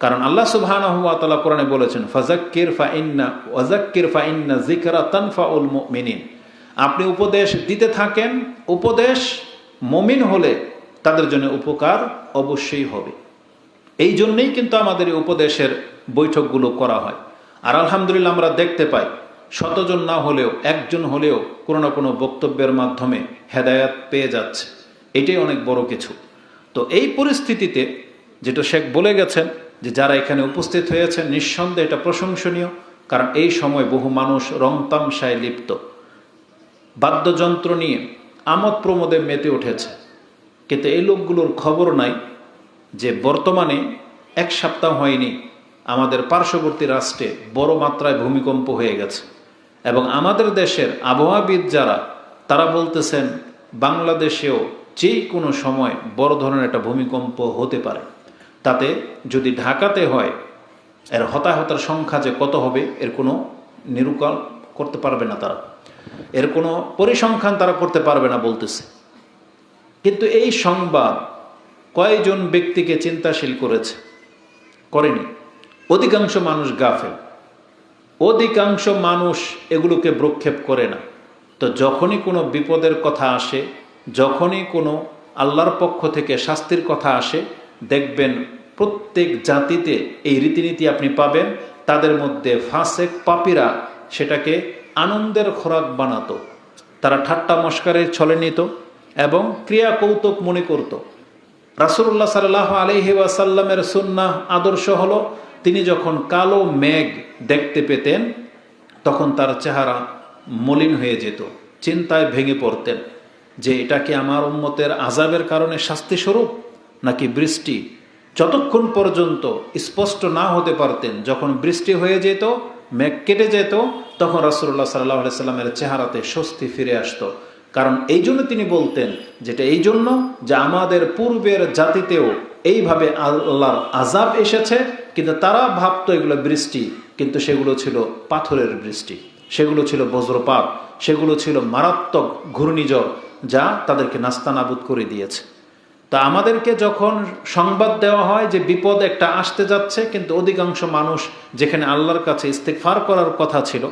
কারণ আল্লাহ সুবহানাহু ওয়া তাআলা কোরআনে বলেছেন ফাজাক্কির ফাইন্না ওয়াজাক্কির ফাইন্না যিকরা তানফাউল মুমিনিন। আপনি উপদেশ দিতে থাকেন, উপদেশ মমিন হলে তাদের জন্য উপকার অবশ্যই হবে। এই জন্যেই কিন্তু আমাদের এই উপদেশের বৈঠকগুলো করা হয়। আর আলহামদুলিল্লাহ আমরা দেখতে পাই, শতজন না হলেও, একজন হলেও কোনো না কোনো বক্তব্যের মাধ্যমে হেদায়াত পেয়ে যাচ্ছে। এটাই অনেক বড় কিছু। তো এই পরিস্থিতিতে, যেটা শেখ বলে গেছেন যে যারা এখানে উপস্থিত হয়েছেন, নিঃসন্দেহে এটা প্রশংসনীয়, কারণ এই সময় বহু মানুষ রংতামশায় লিপ্ত। বাদ্যযন্ত্র নিয়ে আমোদ প্রমোদে মেতে উঠেছে। কিন্তু এই লোকগুলোর খবর নাই যে বর্তমানে এক সপ্তাহ হয়নি আমাদের পার্শ্ববর্তী রাষ্ট্রে বড় মাত্রায় ভূমিকম্প হয়ে গেছে। এবং আমাদের দেশের আবহাওয়াবিদ যারা, তারা বলতেছেন, বাংলাদেশেও যে কোনো সময় বড় ধরনের একটা ভূমিকম্প হতে পারে। তাতে যদি ঢাকাতে হয়, এর হতাহতের সংখ্যা যে কত হবে, এর কোনো নিরূপণ করতে পারবে না তারা। এর কোনো পরিসংখ্যান তারা করতে পারবে না বলতেছে। কিন্তু এই সংবাদ কয়জন ব্যক্তিকে চিন্তাশীল করেছে? করেনি। অধিকাংশ মানুষ গাফেল। অধিকাংশ মানুষ এগুলোকে ভ্রক্ষেপ করে না। তো যখনই কোনো বিপদের কথা আসে, যখনই কোনো আল্লাহর পক্ষ থেকে শাস্তির কথা আসে দেখবেন প্রত্যেক জাতিতে এই রীতিনীতি আপনি পাবেন, তাদের মধ্যে ফাঁসেক পাপিরা সেটাকে আনন্দের খোরাক বানাতো। তারা ঠাট্টা মস্কারে ছলে নিত এবং ক্রিয়া কৌতুক মনে করত। রাসুল্লাহ সাল্লাহ আলহি ওয়াসাল্লামের সুন্নাহ আদর্শ হলো, তিনি যখন কালো মেঘ দেখতে পেতেন, তখন তার চেহারা মলিন হয়ে যেত, চিন্তায় ভেঙে পড়তেন যে এটা কি আমার উম্মতের আজাবের কারণে শাস্তি স্বরূপ নাকি বৃষ্টি যতক্ষণ পর্যন্ত স্পষ্ট না হতে পারতেন, যখন বৃষ্টি হয়ে যেত, মেঘ কেটে যেত, তখন রাসুল্লাহ সাল্লাহ সাল্লামের চেহারাতে স্বস্তি ফিরে আসতো। কারণ এই জন্য তিনি বলতেন যেটা এই জন্য যে আমাদের পূর্বের জাতিতেও এইভাবে আল্লাহর আজাব এসেছে, কিন্তু তারা ভাবতো এগুলো বৃষ্টি, কিন্তু সেগুলো ছিল পাথরের বৃষ্টি। সেগুলো ছিল বজ্রপাত, সেগুলো ছিল মারাত্মক ঘূর্ণিঝড় যা তাদেরকে নাস্তানাবুদ করে দিয়েছে। তা আমাদেরকে যখন সংবাদ দেওয়া হয় যে বিপদ একটা আসতে যাচ্ছে, কিন্তু অধিকাংশ মানুষ যেখানে আল্লাহর কাছে ইস্তেকফার করার কথা ছিল,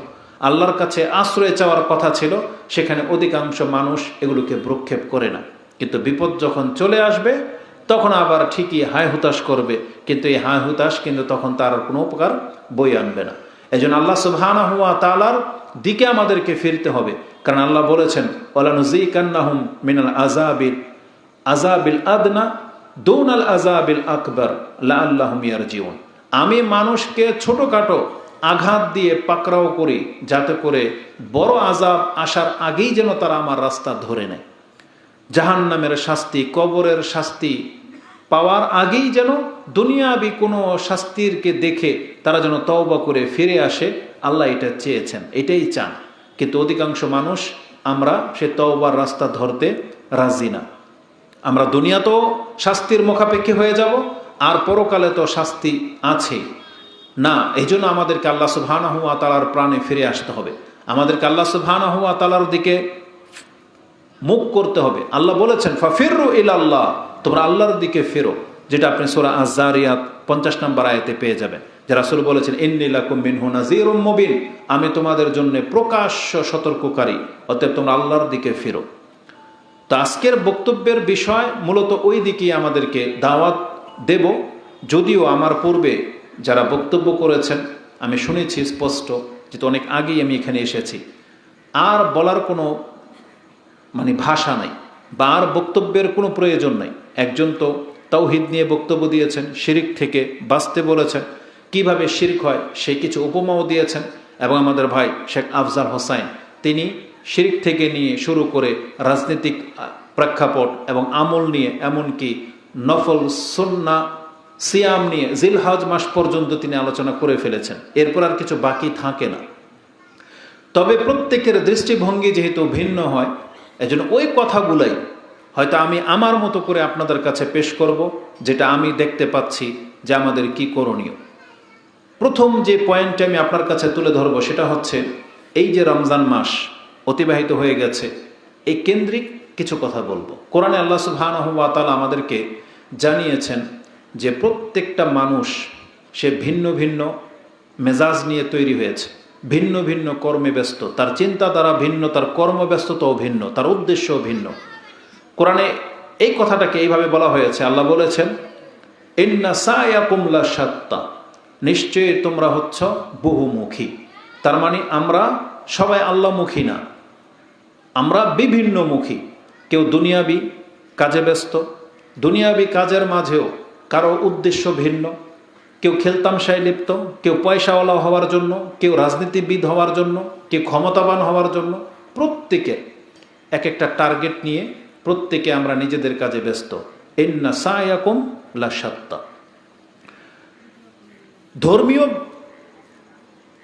আল্লাহর কাছে আশ্রয় চাওয়ার কথা ছিল, সেখানে অধিকাংশ মানুষ এগুলোকে ভ্রক্ষেপ করে না। কিন্তু বিপদ যখন চলে আসবে, তখন আবার ঠিকই হায় হুতাশ করবে। কিন্তু এই হায় হুতাশ কিন্তু তখন তার কোনো উপকার বই আনবে না। এই জন্য আল্লাহ সুবহানা হুয়া তালার দিকে আমাদেরকে ফিরতে হবে। কারণ আল্লাহ বলেছেন ওলানুজি কান্নাহুম মিনাল আজাবিল আজাবিল আদনা দৌন আল আজাবিল আকবর লা আল্লাহম ইয়ার জীবন আমি মানুষকে ছোটখাটো আঘাত দিয়ে পাকড়াও করি, যাতে করে বড় আজাব আসার আগেই যেন তারা আমার রাস্তা ধরে নেয়। জাহান নামের শাস্তি, কবরের শাস্তি পাওয়ার আগেই যেন দুনিয়াবি কোনো শাস্তিরকে দেখে তারা যেন তওবা করে ফিরে আসে, আল্লাহ এটা চেয়েছেন, এটাই চান। কিন্তু অধিকাংশ মানুষ আমরা সে তওবার রাস্তা ধরতে রাজি না। আমরা দুনিয়াতেও শাস্তির মুখাপেক্ষী হয়ে যাব, আর পরকালে তো শাস্তি আছে। না এই জন্য আমাদেরকে আল্লাহ সুবহানা হুয়া তালার প্রাণে ফিরে আসতে হবে। আমাদেরকে আল্লাহ সুবহানা হুয়া তালার দিকে মুখ করতে হবে। আল্লাহ বলেছেন ফাফিরু ইল আল্লাহ তোমরা আল্লাহর দিকে ফেরো, যেটা আপনি সোরা আজারিয়াত পঞ্চাশ নম্বর আয়তে পেয়ে যাবেন, যে রাসুল বলেছেন ইন্নিলাকুম মিনহু নাজিরুম মুবিন আমি তোমাদের জন্য প্রকাশ্য সতর্ককারী, অতএব তোমরা আল্লাহর দিকে ফেরো। তো আজকের বক্তব্যের বিষয় মূলত ওই দিকেই আমাদেরকে দাওয়াত দেব। যদিও আমার পূর্বে যারা বক্তব্য করেছেন, আমি শুনেছি স্পষ্ট যেহেতু অনেক আগেই আমি এখানে এসেছি। আর বলার কোনো মানে ভাষা নাই বা আর বক্তব্যের কোনো প্রয়োজন নাই। একজন তো তৌহিদ নিয়ে বক্তব্য দিয়েছেন, শিরিক থেকে বাঁচতে বলেছেন। কীভাবে শিরিক হয় সে কিছু উপমাও দিয়েছেন। এবং আমাদের ভাই শেখ আফজাল হোসাইন, তিনি শিরিক থেকে নিয়ে শুরু করে রাজনৈতিক প্রেক্ষাপট এবং আমল নিয়ে, এমনকি নফল, সন্না, সিয়াম নিয়ে জিলহাজ মাস পর্যন্ত তিনি আলোচনা করে ফেলেছেন। এরপর আর কিছু বাকি থাকে না। তবে প্রত্যেকের দৃষ্টিভঙ্গি যেহেতু ভিন্ন হয়, এজন্য ওই কথাগুলাই হয়তো আমি আমার মতো করে আপনাদের কাছে পেশ করব, যেটা আমি দেখতে পাচ্ছি যে আমাদের কি করণীয়। প্রথম যে পয়েন্টটি আমি আপনার কাছে তুলে ধরব সেটা হচ্ছে, এই যে রমজান মাস অতিবাহিত হয়ে গেছে। এই কেন্দ্রিক কিছু কথা বলব। কোরআনে আল্লাহ সুবহানাহু ওয়া তাআলা আমাদেরকে জানিয়েছেন যে প্রত্যেকটা মানুষ, সে ভিন্ন ভিন্ন মেজাজ নিয়ে তৈরি হয়েছে। ভিন্ন ভিন্ন কর্মে ব্যস্ত। তার চিন্তাধারা ভিন্ন, তার কর্মব্যস্ততাও ভিন্ন, তার উদ্দেশ্যও ভিন্ন। কোরআনে এই কথাটাকে এইভাবে বলা হয়েছে। আল্লাহ বলেছেন, ইন্না সায়াকুমলা সাত্তা নিশ্চয়ই তোমরা হচ্ছ বহুমুখী। তার মানে আমরা সবাই আল্লাহমুখী না। আমরা বিভিন্নমুখী। কেউ দুনিয়াবি কাজে ব্যস্ত, দুনিয়াবি কাজের মাঝেও কারও উদ্দেশ্য ভিন্ন। কেউ খেলতামশায় লিপ্ত, কেউ পয়সাওয়ালা হওয়ার জন্য, কেউ রাজনীতিবিদ হওয়ার জন্য, কেউ ক্ষমতাবান হওয়ার জন্য। প্রত্যেকে এক একটা টার্গেট নিয়ে প্রত্যেকে আমরা নিজেদের কাজে ব্যস্ত। এন্না সায়াকুম লাসাত্তা ধর্মীয়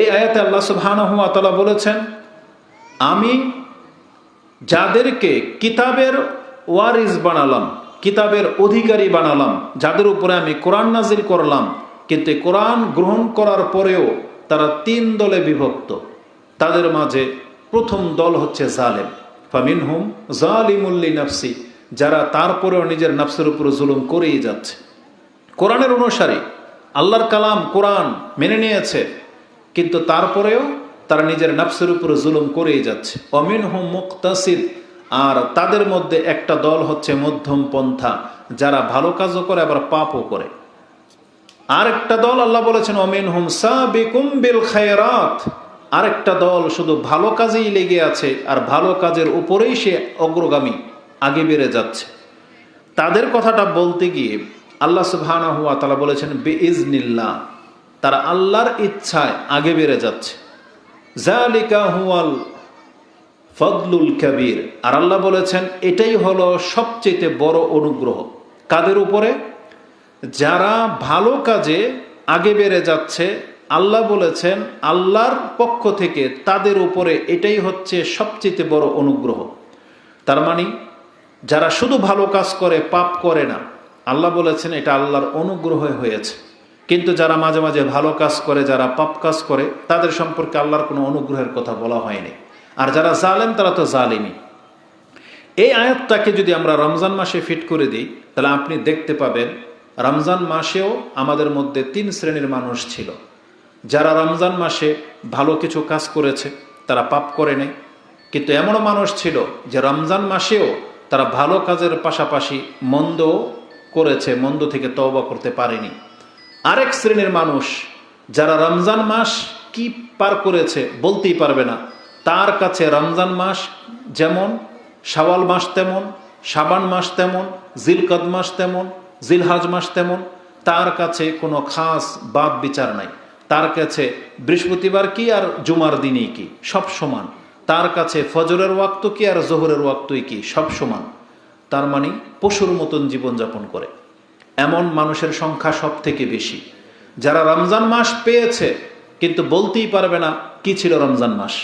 এই আয়াতে আল্লাহ সুবহানাহু ওয়া বলেছেন, আমি যাদেরকে কিতাবের ওয়ারিস বানালাম, কিতাবের অধিকারী বানালাম, যাদের উপরে আমি কোরআন নাজিল করলাম, কিন্তু কোরআন গ্রহণ করার পরেও তারা তিন দলে বিভক্ত। তাদের মাঝে প্রথম দল হচ্ছে জালেম। ফামিন হুম জালিমুল্লি নাফসি যারা তারপরেও নিজের নাফসের উপর জুলুম করেই যাচ্ছে। কোরআনের অনুসারী, আল্লাহর কালাম কোরআন মেনে নিয়েছে কিন্তু তারপরেও তারা নিজের নাফসের উপরে জুলুম করেই যাচ্ছে। অমিন হুম মুক্তাসিদ আর তাদের মধ্যে একটা দল হচ্ছে মধ্যম পন্থা, যারা ভালো কাজও করে, আবার পাপও করে। আরেকটা দল আল্লাহ বলেছেন অমিন হুম সাবিকুম বিল খায়রাত। আরেকটা দল শুধু ভালো কাজেই লেগে আছে, আর ভালো কাজের উপরেই সে অগ্রগামী, আগে বেড়ে যাচ্ছে। তাদের কথাটা বলতে গিয়ে আল্লাহ তালা বলেছেন বেইজনিল্লাহ তারা আল্লাহর ইচ্ছায় আগে বেড়ে যাচ্ছে। হুয়াল ফদলুল কবির। আর আল্লাহ বলেছেন, এটাই হলো সবচেয়ে বড় অনুগ্রহ। কাদের উপরে? যারা ভালো কাজে আগে বেড়ে যাচ্ছে, আল্লাহ বলেছেন, আল্লাহর পক্ষ থেকে তাদের উপরে এটাই হচ্ছে সবচেয়ে বড় অনুগ্রহ। তার মানে যারা শুধু ভালো কাজ করে, পাপ করে না, আল্লাহ বলেছেন, এটা আল্লাহর অনুগ্রহ হয়েছে। কিন্তু যারা মাঝে মাঝে ভালো কাজ করে, যারা পাপ কাজ করে, তাদের সম্পর্কে আল্লাহর কোনো অনুগ্রহের কথা বলা হয়নি। আর যারা জালেম, তারা তো জালিমি এই আয়াতটাকে যদি আমরা রমজান মাসে ফিট করে দিই, তাহলে আপনি দেখতে পাবেন, রমজান মাসেও আমাদের মধ্যে তিন শ্রেণির মানুষ ছিল। যারা রমজান মাসে ভালো কিছু কাজ করেছে, তারা পাপ করে নেই। কিন্তু এমনও মানুষ ছিল যে রমজান মাসেও তারা ভালো কাজের পাশাপাশি মন্দও করেছে, মন্দ থেকে তওবা করতে পারেনি। আরেক শ্রেণির মানুষ যারা রমজান মাস কি পার করেছে বলতেই পারবে না। তার কাছে রমজান মাস যেমন, শাওয়াল মাস তেমন সাবান মাস তেমন, জিলকদ মাস তেমন, জিলহাজ মাস তেমন, তার কাছে কোনো খাস বাদ বিচার নাই। তার কাছে বৃহস্পতিবার কি আর জুমার দিনই কি? সব সমান। তার কাছে ফজরের ওয়াক্ত কি আর জোহরের ওয়াক্তই কি? সব সমান। তার মানে পশুর মতন জীবনযাপন করে। এমন মানুষের সংখ্যা সব থেকে বেশি। যারা রমজান মাস পেয়েছে, কিন্তু বলতেই পারবে না কি ছিল রমজান মাস,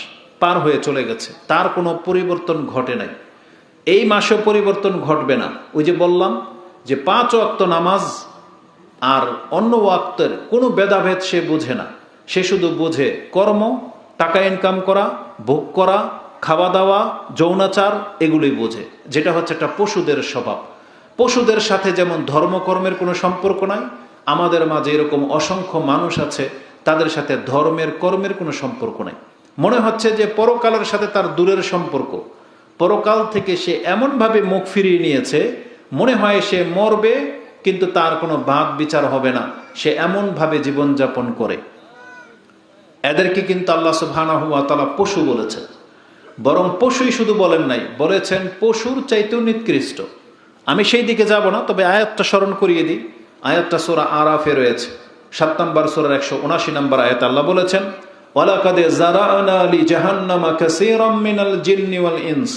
পার হয়ে চলে গেছে। তার কোনো পরিবর্তন ঘটে নাই। এই মাসেও পরিবর্তন ঘটবে না। ওই যে বললাম যে পাঁচ ওয়াক্ত নামাজ আর অন্য ওয়াক্তের কোনো ভেদাভেদ সে বোঝে না। সে শুধু বোঝে কর্ম, টাকা ইনকাম করা, ভোগ করা, খাওয়া দাওয়া, যৌনাচার, এগুলোই বোঝে, যেটা হচ্ছে একটা পশুদের স্বভাব। পশুদের সাথে যেমন ধর্মকর্মের কোনো সম্পর্ক নাই, আমাদের মাঝে এরকম অসংখ্য মানুষ আছে, তাদের সাথে ধর্মের কর্মের কোনো সম্পর্ক নাই। মনে হচ্ছে যে পরকালের সাথে তার দূরের সম্পর্ক। পরকাল থেকে সে এমনভাবে মুখ ফিরিয়ে নিয়েছে, মনে হয় সে মরবে, কিন্তু তার কোনো বাদ বিচার হবে না। সে এমনভাবে জীবনযাপন করে। এদেরকে কিন্তু আল্লাহ তালা পশু বলেছেন। বরং পশুই শুধু বলেন নাই, বলেছেন পশুর চাইতেও নিকৃষ্ট। আমি সেই দিকে যাব না, তবে আয়াতটা স্মরণ করিয়ে দিই। আয়াতটা সোরা আরাফে রয়েছে। সাত নম্বর সোরার একশো উনাশি নম্বর আয়াত আল্লাহ বলেছেন, ওয়ালাকাদে জারানা লি জাহান্নামা কাসীরাম মিনাল জিন্নি ওয়াল ইনস,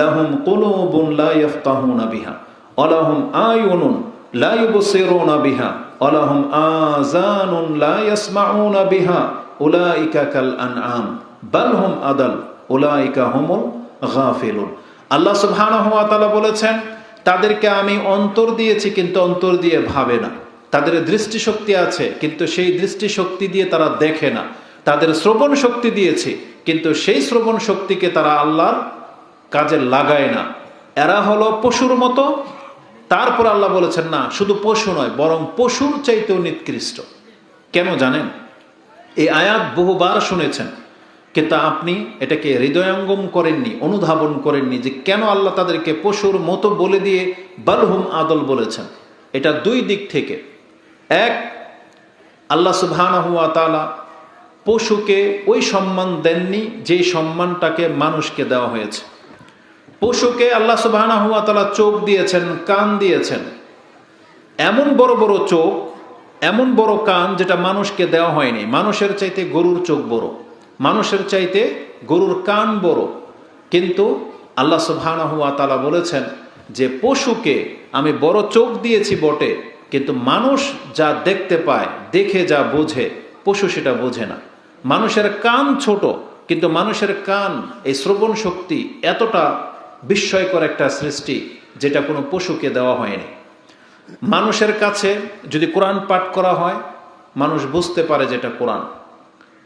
লাহুম কুলুবুন লা ইয়াফতাহুনা বিহা ওয়ালাহুম আয়ুনুন লা ইউবসিরুনা বিহা ওয়ালাহুম আযানুন লা ইয়াসমাউনা বিহা, উলাইকা কাল আনআম, বাল হুম আদাল, উলাইকা হুমুল গাফিলুন। আল্লাহ সুবহানাহু ওয়া তাআলা বলেছেন তাদেরকে আমি অন্তর দিয়েছি, কিন্তু অন্তর দিয়ে ভাবে না। তাদের দৃষ্টিশক্তি আছে, কিন্তু সেই দৃষ্টিশক্তি দিয়ে তারা দেখে না। তাদের শ্রবণ শক্তি দিয়েছি, কিন্তু সেই শ্রবণ শক্তিকে তারা আল্লাহর কাজে লাগায় না। এরা হলো পশুর মতো। তারপর আল্লাহ বলেছেন, না, শুধু পশু নয়, বরং পশুর চাইতেও নিকৃষ্ট। কেন জানেন? এই আয়াত বহুবার শুনেছেন। কিন্তু আপনি এটাকে হৃদয়ঙ্গম করেননি, অনুধাবন করেননি যে কেন আল্লাহ তাদেরকে পশুর মতো বলে দিয়ে বালহুম আদল বলেছেন। এটা দুই দিক থেকে। এক, আল্লাহ সুবহানাহুয়া তাআলা পশুকে ওই সম্মান দেননি যে সম্মানটাকে মানুষকে দেওয়া হয়েছে। পশুকে আল্লাহ সুবহানাহুয়া তাআলা চোখ দিয়েছেন, কান দিয়েছেন। এমন বড় বড় চোখ, এমন বড় কান যেটা মানুষকে দেওয়া হয়নি। মানুষের চাইতে গরুর চোখ বড়। মানুষের চাইতে গরুর কান বড়। কিন্তু আল্লাহ সুবহানাহুয়া তাআলা বলেছেন যে, পশুকে আমি বড় চোখ দিয়েছি বটে, কিন্তু মানুষ যা দেখতে পায়, দেখে যা বোঝে, পশু সেটা বোঝে না। মানুষের কান ছোট, কিন্তু মানুষের কান, এই শ্রবণ শক্তি এতটা বিস্ময়কর একটা সৃষ্টি, যেটা কোনো পশুকে দেওয়া হয়নি। মানুষের কাছে যদি কোরআন পাঠ করা হয়, মানুষ বুঝতে পারে যেটা কোরআন।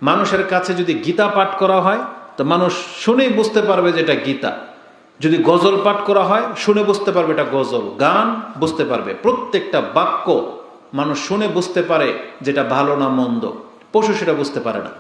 মানুষের কাছে যদি গীতা পাঠ করা হয়, তো মানুষ শুনেই বুঝতে পারবে যে এটা গীতা। যদি গজল পাঠ করা হয়, শুনে বুঝতে পারবে এটা গজল। গান বুঝতে পারবে। প্রত্যেকটা বাক্য মানুষ শুনে বুঝতে পারে যেটা ভালো না মন্দ। পশু সেটা বুঝতে পারে না।